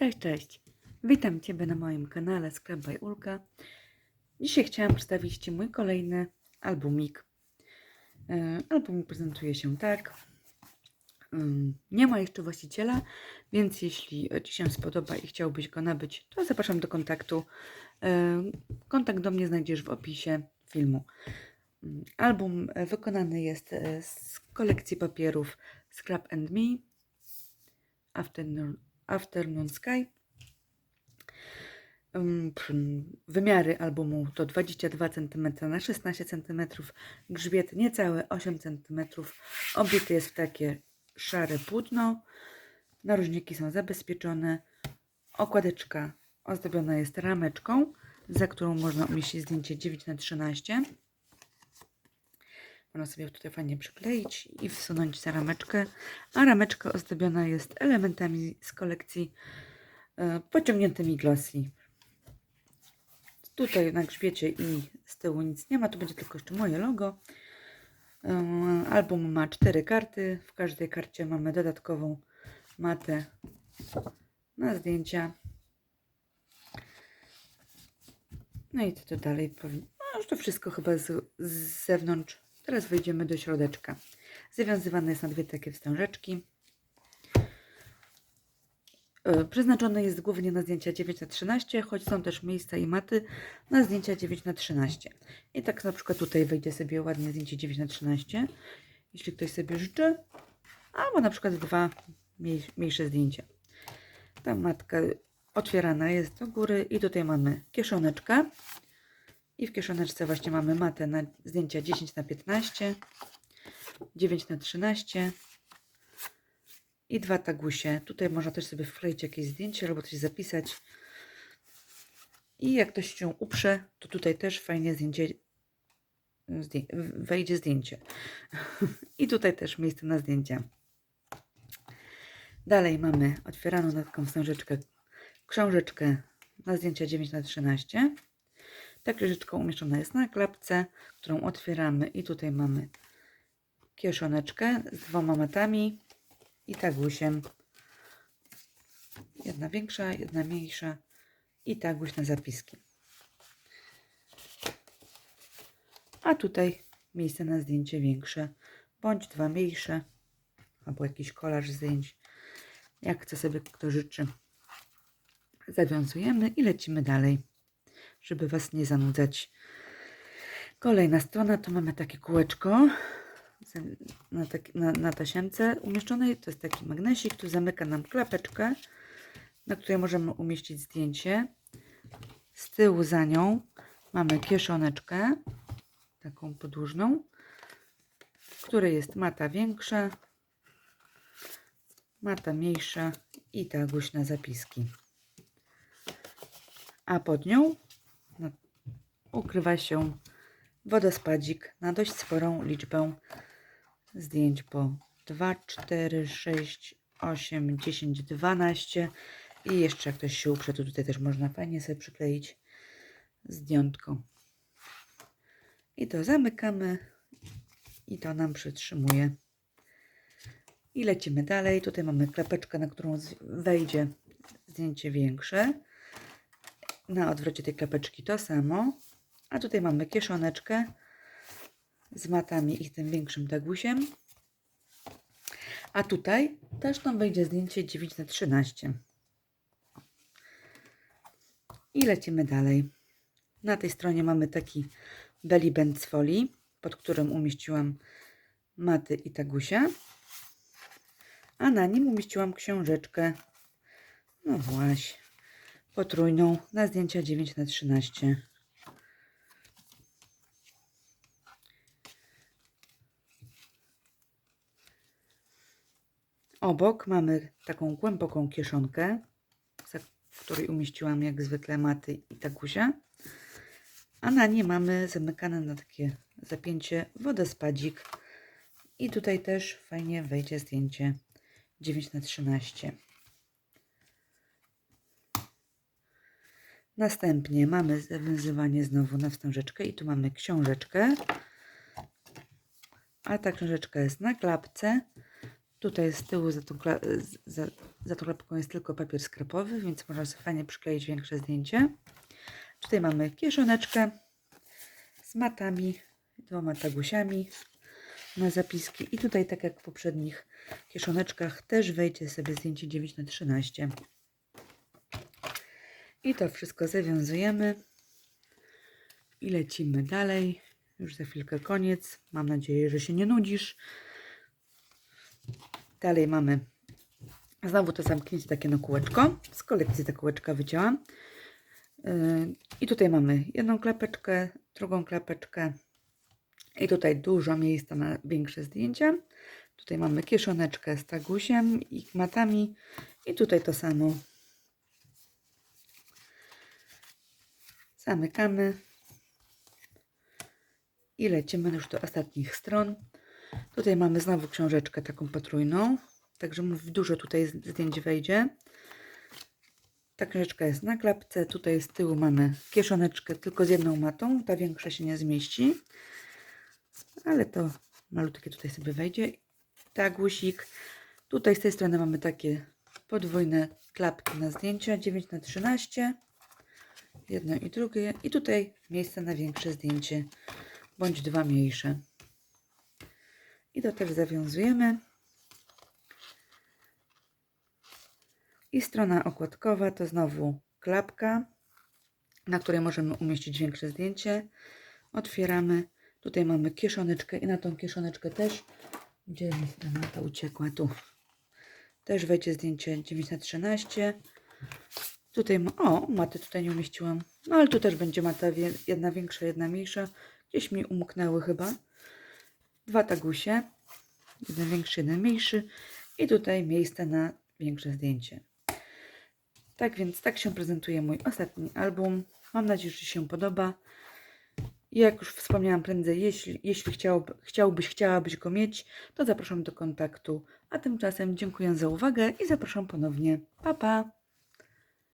Cześć, cześć. Witam Ciebie na moim kanale Scrap by Ulka. Dzisiaj chciałam przedstawić Ci mój kolejny albumik. E, Albumik prezentuje się tak. Ym, Nie ma jeszcze właściciela, więc jeśli Ci się spodoba i chciałbyś go nabyć, to zapraszam do kontaktu. E, Kontakt do mnie znajdziesz w opisie filmu. Ym, Album wykonany jest e, z kolekcji papierów Scrap and Me, Afternoon, Afternoon Sky. Wymiary albumu to 22 cm na 16 cm, grzbiet niecałe 8 cm, obity jest w takie szare płótno, narożniki są zabezpieczone, okładeczka ozdobiona jest rameczką, za którą można umieścić zdjęcie 9 na 13 Można sobie tutaj fajnie przykleić i wsunąć za rameczkę, a rameczka ozdobiona jest elementami z kolekcji e, pociągniętymi glossy. Tutaj na grzbiecie i z tyłu nic nie ma, tu będzie tylko jeszcze moje logo. Ym, Album ma cztery karty. W każdej karcie mamy dodatkową matę na zdjęcia. No i co tu dalej powiem? No już to wszystko chyba z, z zewnątrz. Teraz wejdziemy do środeczka. Zawiązywane jest na dwie takie wstążeczki. E, Przeznaczone jest głównie na zdjęcia 9 na 13, choć są też miejsca i maty na zdjęcia 9 na 13. I tak na przykład tutaj wejdzie sobie ładnie zdjęcie 9 na 13, jeśli ktoś sobie życzy, albo na przykład dwa mniej, mniejsze zdjęcia. Ta matka otwierana jest do góry i tutaj mamy kieszoneczkę. I w kieszoneczce właśnie mamy matę na zdjęcia 10 na 15, 9 na 13 i dwa tagusie. Tutaj można też sobie wkleić jakieś zdjęcie albo coś zapisać. I jak ktoś się uprze, to tutaj też fajnie zdjęcie zdję, wejdzie zdjęcie. I tutaj też miejsce na zdjęcia. Dalej mamy otwieraną taką wstążeczkę książeczkę na zdjęcia 9 na 13 Ta książeczka umieszczona jest na klapce, którą otwieramy i tutaj mamy kieszoneczkę z dwoma matami i tagusiem. Jedna większa, jedna mniejsza i taguś na zapiski. A tutaj miejsce na zdjęcie większe, bądź dwa mniejsze, albo jakiś kolaż zdjęć, jak chce sobie kto życzy. Zawiązujemy i lecimy dalej, żeby Was nie zanudzać. Kolejna strona, to mamy takie kółeczko na, taki, na, na tasiemce umieszczonej. To jest taki magnesik, który zamyka nam klapeczkę, na której możemy umieścić zdjęcie. Z tyłu za nią mamy kieszoneczkę, taką podłużną, w której jest mata większa, mata mniejsza i ta na zapiski. A pod nią ukrywa się wodospadzik na dość sporą liczbę zdjęć po 2, 4, 6, 8, 10, 12 i jeszcze jak ktoś się uprze, to tutaj też można fajnie sobie przykleić zdjątko. I to zamykamy i to nam przytrzymuje. I lecimy dalej. Tutaj mamy klapeczkę, na którą wejdzie zdjęcie większe. Na odwrocie tej klapeczki to samo. A tutaj mamy kieszoneczkę z matami i tym większym tagusiem. A tutaj też nam wejdzie zdjęcie 9 na 13. I lecimy dalej. Na tej stronie mamy taki belly band z folii, pod którym umieściłam maty i tagusia. A na nim umieściłam książeczkę. No właśnie. Potrójną na zdjęcia 9 na 13. Obok mamy taką głęboką kieszonkę, w której umieściłam jak zwykle maty i tagusia. A na nie mamy zamykane na takie zapięcie wodospadzik. I tutaj też fajnie wejdzie zdjęcie 9 na 13. Następnie mamy zawiązywanie znowu na wstążeczkę i tu mamy książeczkę. A ta książeczka jest na klapce. Tutaj z tyłu za tą, za, za tą klapką jest tylko papier skrapowy, więc można sobie fajnie przykleić większe zdjęcie. Tutaj mamy kieszoneczkę z matami, dwoma tagusiami na zapiski. I tutaj, tak jak w poprzednich kieszoneczkach, też wejdzie sobie zdjęcie 9 na 13 I to wszystko zawiązujemy i lecimy dalej. Już za chwilkę koniec. Mam nadzieję, że się nie nudzisz. Dalej mamy znowu to zamknięcie takie na kółeczko. Z kolekcji te kółeczka wycięłam. Yy, I tutaj mamy jedną klapeczkę, drugą klapeczkę. I tutaj dużo miejsca na większe zdjęcia. Tutaj mamy kieszoneczkę z tagusiem i matami. I tutaj to samo. Zamykamy. I lecimy już do ostatnich stron. Tutaj mamy znowu książeczkę taką potrójną. Także mówię, dużo tutaj zdjęć wejdzie. Ta książeczka jest na klapce. Tutaj z tyłu mamy kieszoneczkę tylko z jedną matą. Ta większa się nie zmieści. Ale to malutkie tutaj sobie wejdzie. Tak, guzik. Tutaj z tej strony mamy takie podwójne klapki na zdjęcia. 9 na 13 Jedno i drugie. I tutaj miejsce na większe zdjęcie. Bądź dwa mniejsze. I to też zawiązujemy. I strona okładkowa to znowu klapka, na której możemy umieścić większe zdjęcie. Otwieramy. Tutaj mamy kieszoneczkę i na tą kieszoneczkę też, gdzie mi ta uciekła, tu. Też wejdzie zdjęcie 9 na 13 Tutaj, o, maty tutaj nie umieściłam. No ale tu też będzie mata jedna większa, jedna mniejsza. Gdzieś mi umknęły chyba. Dwa tagusie. Jeden większy, jeden mniejszy. I tutaj miejsce na większe zdjęcie. Tak więc tak się prezentuje mój ostatni album. Mam nadzieję, że się podoba. Jak już wspomniałam prędzej, jeśli, jeśli chciałby, chciałbyś, chciałabyś go mieć, to zapraszam do kontaktu. A tymczasem dziękuję za uwagę i zapraszam ponownie. Pa, pa!